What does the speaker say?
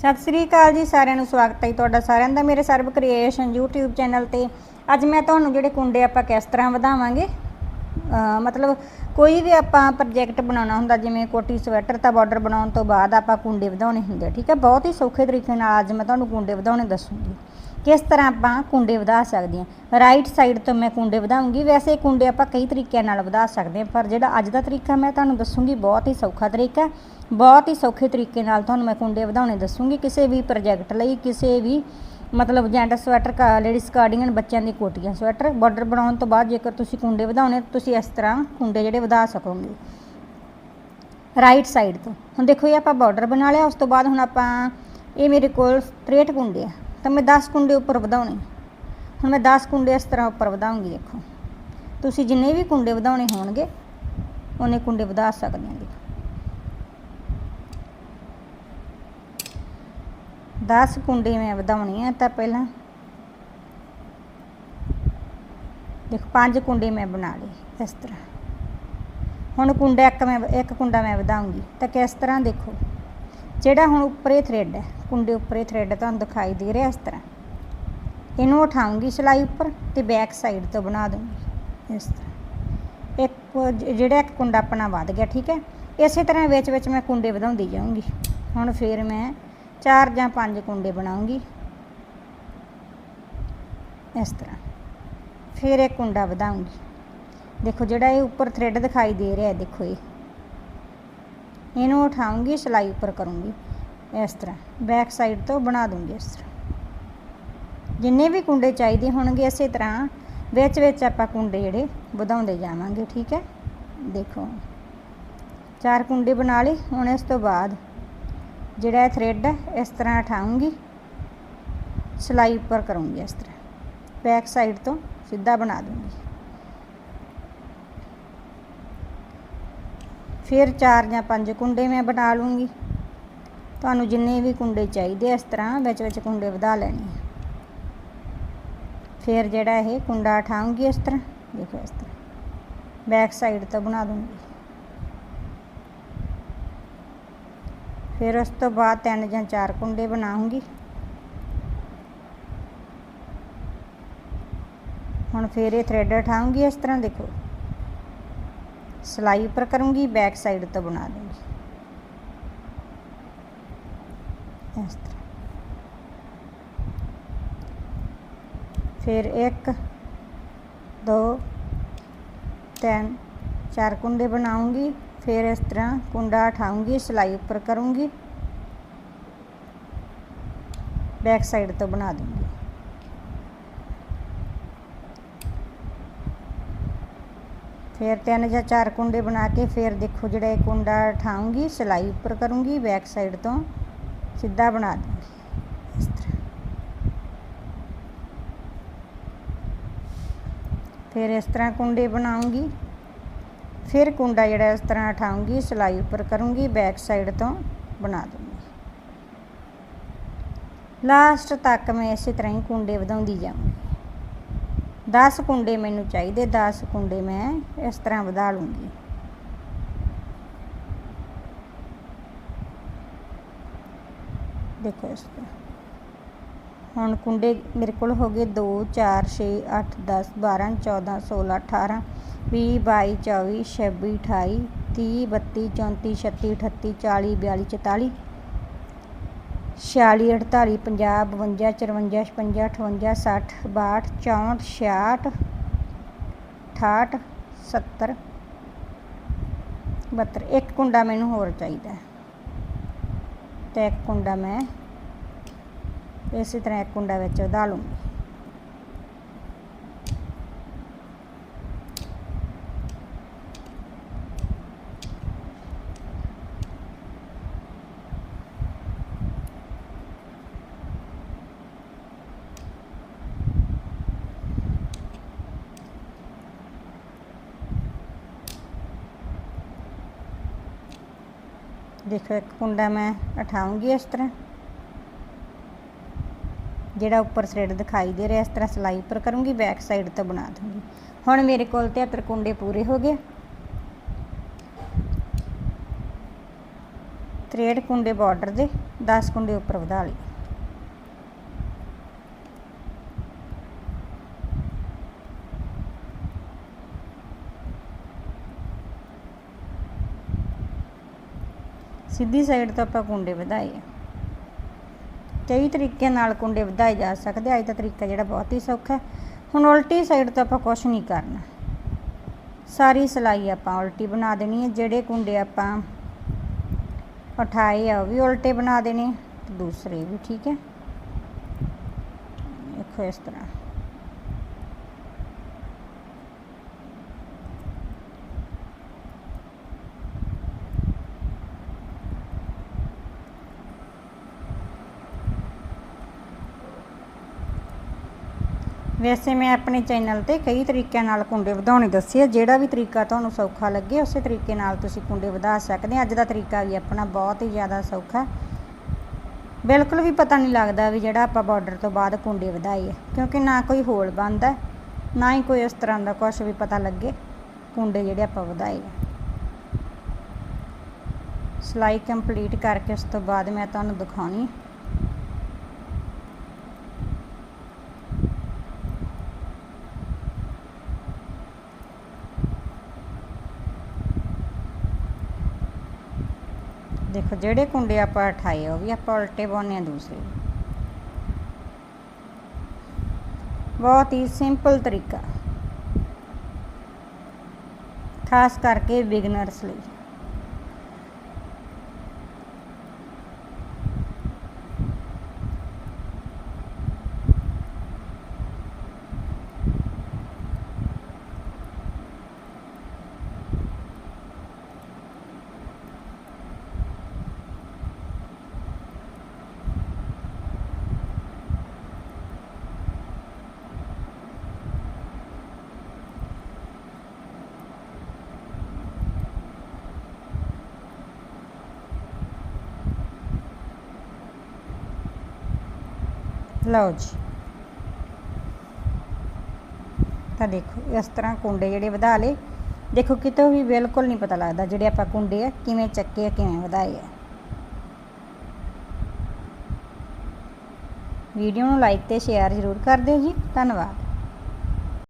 ਸਤਿ ਸ੍ਰੀ ਅਕਾਲ ਜੀ ਸਾਰਿਆਂ ਨੂੰ ਸਵਾਗਤ ਹੈ ਤੁਹਾਡਾ ਸਾਰਿਆਂ ਦਾ ਮੇਰੇ ਸਰਬ ਕ੍ਰੀਏਸ਼ਨ YouTube ਚੈਨਲ ਤੇ। ਅੱਜ ਮੈਂ ਤੁਹਾਨੂੰ ਜਿਹੜੇ ਕੁੰਡੇ ਆਪਾਂ ਕਿਸ ਤਰ੍ਹਾਂ ਵਧਾਵਾਂਗੇ ਮਤਲਬ ਕੋਈ ਵੀ ਆਪਾਂ ਪ੍ਰੋਜੈਕਟ ਬਣਾਉਣਾ ਹੁੰਦਾ ਜਿਵੇਂ ਕੋਟੀ ਸਵੈਟਰ ਤਾਂ ਬਾਰਡਰ ਬਣਾਉਣ ਤੋਂ ਬਾਅਦ ਆਪਾਂ ਕੁੰਡੇ ਵਧਾਉਣੇ ਹੁੰਦੇ ਆ, ਠੀਕ ਹੈ? ਬਹੁਤ ਹੀ ਸੌਖੇ ਤਰੀਕੇ ਨਾਲ ਅੱਜ ਮੈਂ ਤੁਹਾਨੂੰ ਕੁੰਡੇ ਵਧਾਉਣੇ ਦੱਸੂੰਗੀ। ਕਿਸ ਤਰ੍ਹਾਂ ਆਪਾਂ ਕੁੰਡੇ ਵਧਾ ਸਕਦੇ ਹਾਂ? ਰਾਈਟ ਸਾਈਡ ਤੋਂ ਮੈਂ ਕੁੰਡੇ ਵਧਾਉਂਗੀ। ਵੈਸੇ ਕੁੰਡੇ ਆਪਾਂ ਕਈ ਤਰੀਕਿਆਂ ਨਾਲ ਵਧਾ ਸਕਦੇ ਹਾਂ, ਪਰ ਜਿਹੜਾ ਅੱਜ ਦਾ ਤਰੀਕਾ ਮੈਂ ਤੁਹਾਨੂੰ ਦੱਸੂਗੀ, ਬਹੁਤ ਹੀ ਸੌਖਾ ਤਰੀਕਾ ਬਹੁਤ ਹੀ ਸੌਖੇ ਤਰੀਕੇ ਨਾਲ ਤੁਹਾਨੂੰ ਮੈਂ ਕੁੰਡੇ ਵਧਾਉਣੇ ਦੱਸੂਗੀ। ਕਿਸੇ ਵੀ ਪ੍ਰੋਜੈਕਟ ਲਈ, ਕਿਸੇ ਵੀ ਮਤਲਬ ਜੈਂਟ ਸਵੈਟਰ ਕਾ ਲੇਡੀਜ਼ ਕਾਰਡੀਗਨ ਬੱਚਿਆਂ ਦੀ ਕੋਟੀਆਂ ਸਵੈਟਰ ਬਾਰਡਰ ਬਣਾਉਣ ਤੋਂ ਬਾਅਦ ਜੇਕਰ ਤੁਸੀਂ ਕੁੰਡੇ ਵਧਾਉਣੇ ਤੁਸੀਂ ਇਸ ਤਰ੍ਹਾਂ ਕੁੰਡੇ ਜਿਹੜੇ ਵਧਾ ਸਕੋਗੇ। ਰਾਈਟ ਸਾਈਡ ਤੋਂ। ਹੁਣ ਦੇਖੋ, ਇਹ ਆਪਾਂ ਬਾਰਡਰ ਬਣਾ ਲਿਆ, ਉਸ ਤੋਂ ਬਾਅਦ ਹੁਣ ਆਪਾਂ, ਇਹ ਮੇਰੇ ਕੋਲ 63 ਕੁੰਡੇ ਆ। ਤਾਂ ਮੈਂ 10 ਕੁੰਡੇ ਉੱਪਰ ਵਧਾਉਣੇ। ਹੁਣ ਮੈਂ 10 ਕੁੰਡੇ ਇਸ ਤਰ੍ਹਾਂ ਉੱਪਰ ਵਧਾਉਂਗੀ, ਦੇਖੋ। ਤੁਸੀਂ ਜਿੰਨੇ ਵੀ ਕੁੰਡੇ ਵਧਾਉਣੇ ਹੋਣਗੇ, ਉਹਨੇ ਕੁੰਡੇ ਵਧਾ ਸਕਦੇ ਆ ਦੇਖੋ। 10 ਕੁੰਡੇ ਮੈਂ ਵਧਾਉਣੀ ਆ, ਤਾਂ ਪਹਿਲਾਂ ਦੇਖ, ਪੰਜ ਕੁੰਡੇ ਮੈਂ ਬਣਾ ਲਏ ਇਸ ਤਰ੍ਹਾਂ। ਹੁਣ ਕੁੰਡਾ ਇੱਕ ਮੈਂ, ਇੱਕ ਕੁੰਡਾ ਮੈਂ ਵਧਾਉਂਗੀ, ਤਾਂ ਕਿਸ ਤਰ੍ਹਾਂ ਦੇਖੋ? ਜਿਹੜਾ ਹੁਣ ਉੱਪਰੇ ਥ੍ਰੈਡ ਹੈ ਕੁੰਡੇ ਉੱਪਰ ਇਹ ਥ੍ਰੈਡ ਤੁਹਾਨੂੰ ਦਿਖਾਈ ਦੇ ਰਿਹਾ ਇਸ ਤਰ੍ਹਾਂ। ਇਹਨੂੰ ਉਠਾਉਂਗੀ ਸਿਲਾਈ ਉੱਪਰ ਤੇ ਬੈਕ ਸਾਈਡ ਤੋਂ ਬਣਾ ਦੂੰਗੀ ਇਸ ਤਰ੍ਹਾਂ। ਇੱਕ ਜਿਹੜਾ ਇੱਕ ਕੁੰਡਾ ਆਪਣਾ ਵੱਧ ਗਿਆ, ਠੀਕ ਹੈ? ਇਸੇ ਤਰ੍ਹਾਂ ਵਿੱਚ ਵਿੱਚ ਮੈਂ ਕੁੰਡੇ ਵਧਾਉਂਦੀ ਜਾਊਂਗੀ। ਹੁਣ ਫਿਰ ਮੈਂ ਚਾਰ ਜਾਂ ਪੰਜ ਕੁੰਡੇ ਬਣਾਉਂਗੀ। ਇਸ ਤਰ੍ਹਾਂ। ਫਿਰ ਇੱਕ ਕੁੰਡਾ ਵਧਾਉਂਗੀ। ਦੇਖੋ ਜਿਹੜਾ ਇਹ ਉੱਪਰ ਥ੍ਰੈਡ ਦਿਖਾਈ ਦੇ ਰਿਹਾ, ਦੇਖੋ ਇਹ। ਇਹਨੂੰ ਉਠਾਉਂਗੀ, ਸਿਲਾਈ ਉੱਪਰ ਕਰੂੰਗੀ। ਇਸ ਤਰ੍ਹਾਂ। ਬੈਕ ਸਾਈਡ ਤੋਂ ਬਣਾ ਦੂੰਗੀ ਇਸ ਤਰ੍ਹਾਂ। ਜਿੰਨੇ ਵੀ ਕੁੰਡੇ ਚਾਹੀਦੇ ਹੋਣਗੇ ਇਸੇ ਤਰ੍ਹਾਂ ਵਿੱਚ ਵਿੱਚ ਆਪਾਂ ਕੁੰਡੇ ਜਿਹੜੇ ਵਧਾਉਂਦੇ ਜਾਵਾਂਗੇ, ਠੀਕ ਹੈ? ਦੇਖੋ। ਚਾਰ ਕੁੰਡੇ ਬਣਾ ਲਏ, ਹੁਣ ਇਸ ਤੋਂ ਬਾਅਦ ਜਿਹੜਾ ਇਹ ਥ੍ਰੈਡ ਹੈ, ਇਸ ਤਰ੍ਹਾਂ ਉਠਾਉਂਗੀ। ਸਿਲਾਈ ਉੱਪਰ ਕਰੂੰਗੀ ਇਸ ਤਰ੍ਹਾਂ। ਬੈਕ ਸਾਈਡ ਤੋਂ ਸਿੱਧਾ ਬਣਾ ਦੂੰਗੀ। ਫਿਰ ਚਾਰ ਜਾਂ ਪੰਜ ਕੁੰਡੇ ਮੈਂ ਬਣਾ ਲੂੰਗੀ। ਤੁਹਾਨੂੰ ਜਿੰਨੇ ਵੀ ਕੁੰਡੇ ਚਾਹੀਦੇ ਇਸ ਤਰ੍ਹਾਂ ਵਿੱਚ ਵਿੱਚ ਕੁੰਡੇ ਵਧਾ ਲੈਣੇ ਫਿਰ ਜਿਹੜਾ ਇਹ ਕੁੰਡਾ ਉਠਾਉਂਗੀ ਇਸ ਤਰ੍ਹਾਂ, ਦੇਖੋ ਇਸ ਤਰ੍ਹਾਂ। ਬੈਕ ਸਾਈਡ ਤੋਂ ਬਣਾ ਦੂੰਗੀ। ਫਿਰ ਉਸ ਤੋਂ ਬਾਅਦ ਤਿੰਨ ਜਾਂ ਚਾਰ ਕੁੰਡੇ ਬਣਾਉਂਗੀ। ਹੁਣ ਫਿਰ ਇਹ ਥ੍ਰੈਡ ਉਠਾਉਂਗੀ ਇਸ ਤਰ੍ਹਾਂ, ਦੇਖੋ। ਸਿਲਾਈ ਉੱਪਰ ਕਰੂੰਗੀ, ਬੈਕ ਸਾਈਡ ਤੋਂ ਬਣਾ ਦੂੰਗੀ। ਇਸ ਤਰ੍ਹਾਂ ਫਿਰ 1 2 3 ਚਾਰ ਕੁੰਡੇ ਬਣਾਉਂਗੀ ਫਿਰ ਇਸ ਤਰ੍ਹਾਂ ਕੁੰਡਾ ਉਠਾਉਂਗੀ ਸਿਲਾਈ ਉੱਪਰ ਕਰੂੰਗੀ ਬੈਕ ਸਾਈਡ ਤੋਂ ਬਣਾ ਦੂੰਗੀ ਫਿਰ ਤਿੰਨ ਜਾਂ ਚਾਰ ਕੁੰਡੇ ਬਣਾ ਕੇ ਫਿਰ ਦੇਖੋ ਜਿਹੜਾ ਇਹ ਕੁੰਡਾ ਉਠਾਉਂਗੀ ਸਿਲਾਈ ਉੱਪਰ ਕਰੂੰਗੀ ਬੈਕ ਸਾਈਡ ਤੋਂ ਸਿੱਧਾ ਬਣਾ ਦੂੰਗੀ ਇਸ ਤਰ੍ਹਾਂ। ਫਿਰ ਇਸ ਤਰ੍ਹਾਂ ਕੁੰਡੇ ਬਣਾਉਂਗੀ। ਫਿਰ ਕੁੰਡਾ ਜਿਹੜਾ ਇਸ ਤਰ੍ਹਾਂ ਉਠਾਉਂਗੀ, ਸਿਲਾਈ ਉੱਪਰ ਕਰੂੰਗੀ, ਬੈਕ ਸਾਈਡ ਤੋਂ ਬਣਾ ਦੂੰਗੀ। ਲਾਸਟ ਤੱਕ ਮੈਂ ਇਸੇ ਤਰ੍ਹਾਂ ਹੀ ਕੁੰਡੇ ਵਧਾਉਂਦੀ ਜਾਵਾਂਗੀ। 10 ਕੁੰਡੇ ਮੈਨੂੰ ਚਾਹੀਦੇ 10 ਕੁੰਡੇ ਮੈਂ ਇਸ ਤਰ੍ਹਾਂ ਵਧਾ ਲੂੰਗੀ। ਦੇਖੋ ਇਸ ਤਰ੍ਹਾਂ ਹੁਣ ਕੁੰਡੇ ਮੇਰੇ ਕੋਲ ਹੋ ਗਏ 2 4 6 8 10 12 14 16 18 20 22 24 26 28 30 32 34 36 38 40 42 44 ਛਿਆਲੀ ਅਠਤਾਲੀ ਪੰਜਾਹ, ਬਵੰਜਾ, ਚੁਰਵੰਜਾ, ਛਪੰਜਾ, ਅਠਵੰਜਾ, ਸੱਠ, ਬਾਹਠ, ਚੌਂਹਠ, ਛਿਆਹਠ, ਅਠਾਹਠ, ਸੱਤਰ, ਬਹੱਤਰ ਇੱਕ ਕੁੰਡਾ ਮੈਨੂੰ ਹੋਰ ਚਾਹੀਦਾ ਹੈ। ਤੇ ਇੱਕ ਕੁੰਡਾ ਮੈਂ ਇਸੇ ਤਰ੍ਹਾਂ ਇੱਕ ਕੁੰਡਾ ਵਿੱਚ ਵਧਾ ਲੂੰਗੀ ਦੇਖੋ ਇੱਕ ਕੁੰਡਾ ਮੈਂ ਉਠਾਉਂਗੀ ਇਸ ਤਰ੍ਹਾਂ। ਜਿਹੜਾ ਉੱਪਰ ਥ੍ਰੈਡ ਦਿਖਾਈ ਦੇ ਰਿਹਾ, ਇਸ ਤਰ੍ਹਾਂ ਸਿਲਾਈ ਉੱਪਰ ਕਰੂੰਗੀ ਬੈਕ ਸਾਈਡ ਤੋਂ ਬਣਾ ਦੂੰਗੀ। ਹੁਣ ਮੇਰੇ ਕੋਲ 73 ਕੁੰਡੇ ਪੂਰੇ ਹੋ ਗਏ। 63 ਕੁੰਡੇ ਬਾਰਡਰ ਦੇ 10 ਕੁੰਡੇ ਉੱਪਰ ਵਧਾ ਲਈ ਸਿੱਧੀ ਸਾਈਡ ਤੋਂ ਆਪਾਂ ਕੁੰਡੇ ਵਧਾਏ ਆ। ਕਈ ਤਰੀਕੇ ਨਾਲ ਕੁੰਡੇ ਵਧਾਏ ਜਾ ਸਕਦੇ ਅੱਜ ਦਾ ਤਰੀਕਾ ਜਿਹੜਾ ਬਹੁਤ ਹੀ ਸੌਖਾ ਹੈ। ਹੁਣ ਉਲਟੀ ਸਾਈਡ ਤੋਂ ਆਪਾਂ ਕੁਝ ਨਹੀਂ ਕਰਨਾ। ਸਾਰੀ ਸਲਾਈ ਆਪਾਂ ਉਲਟੀ ਬਣਾ ਦੇਣੀ ਹੈ, ਜਿਹੜੇ ਕੁੰਡੇ ਆਪਾਂ ਉਠਾਏ ਆ, ਉਹ ਵੀ ਉਲਟੇ ਬਣਾ ਦੇਣੇ ਦੂਸਰੇ ਵੀ, ਠੀਕ ਹੈ? ਦੇਖੋ ਇਸ ਤਰ੍ਹਾਂ। ਵੈਸੇ ਮੈਂ ਆਪਣੇ ਚੈਨਲ ਤੇ ਕਈ ਤਰੀਕਿਆਂ ਨਾਲ ਕੁੰਡੇ ਵਧਾਉਣੇ ਦੱਸੇ ਆ। ਜਿਹੜਾ ਵੀ ਤਰੀਕਾ ਤੁਹਾਨੂੰ ਸੌਖਾ ਲੱਗੇ, ਉਸੇ ਤਰੀਕੇ ਨਾਲ ਤੁਸੀਂ ਕੁੰਡੇ ਵਧਾ ਸਕਦੇ ਆ। ਅੱਜ ਦਾ ਤਰੀਕਾ ਵੀ ਆਪਣਾ ਬਹੁਤ ਹੀ ਜ਼ਿਆਦਾ ਸੌਖਾ। ਬਿਲਕੁਲ ਵੀ ਪਤਾ ਨਹੀਂ ਲੱਗਦਾ ਵੀ ਜਿਹੜਾ ਆਪਾਂ ਬਾਰਡਰ ਤੋਂ ਬਾਅਦ ਕੁੰਡੇ ਵਧਾਏ ਆ ਕਿਉਂਕਿ ਨਾ ਕੋਈ ਹੋਲ ਬੰਦਾ ਨਾ ਹੀ ਕੋਈ ਇਸ ਤਰ੍ਹਾਂ ਦਾ ਕੁਝ ਵੀ ਪਤਾ ਲੱਗੇ, ਕੁੰਡੇ ਜਿਹੜੇ ਆਪਾਂ ਵਧਾਏ ਆ। ਸਲਾਈ ਕੰਪਲੀਟ ਕਰਕੇ ਉਸ ਤੋਂ ਬਾਅਦ ਮੈਂ ਤੁਹਾਨੂੰ ਦਿਖਾਉਣੀ ਦੇਖੋ ਜਿਹੜੇ ਕੁੰਡੇ ਆਪਾਂ ਉਠਾਏ ਆ, ਉਹ ਵੀ ਆਪਾਂ ਉਲਟੇ ਪਾਉਣੇ ਆ ਦੂਸਰੇ ਬਹੁਤ ਹੀ ਸਿੰਪਲ ਤਰੀਕਾ ਖਾਸ ਕਰਕੇ ਬਿਗਨਰਸ ਲਈ ਲਓ ਜੀ। ਤਾਂ ਦੇਖੋ, ਇਸ ਤਰ੍ਹਾਂ ਕੁੰਡੇ ਜਿਹੜੇ ਵਧਾ ਲਏ। ਦੇਖੋ, ਕਿਤੋਂ ਵੀ ਬਿਲਕੁਲ ਨਹੀਂ ਪਤਾ ਲੱਗਦਾ ਜਿਹੜੇ ਆਪਾਂ ਕੁੰਡੇ ਆ, ਕਿਵੇਂ ਚੱਕੇ ਆ, ਕਿਵੇਂ ਵਧਾਏ ਆ। ਵੀਡੀਓ ਨੂੰ ਲਾਈਕ ਤੇ ਸ਼ੇਅਰ ਜ਼ਰੂਰ ਕਰ ਦਿਓ ਜੀ। ਧੰਨਵਾਦ।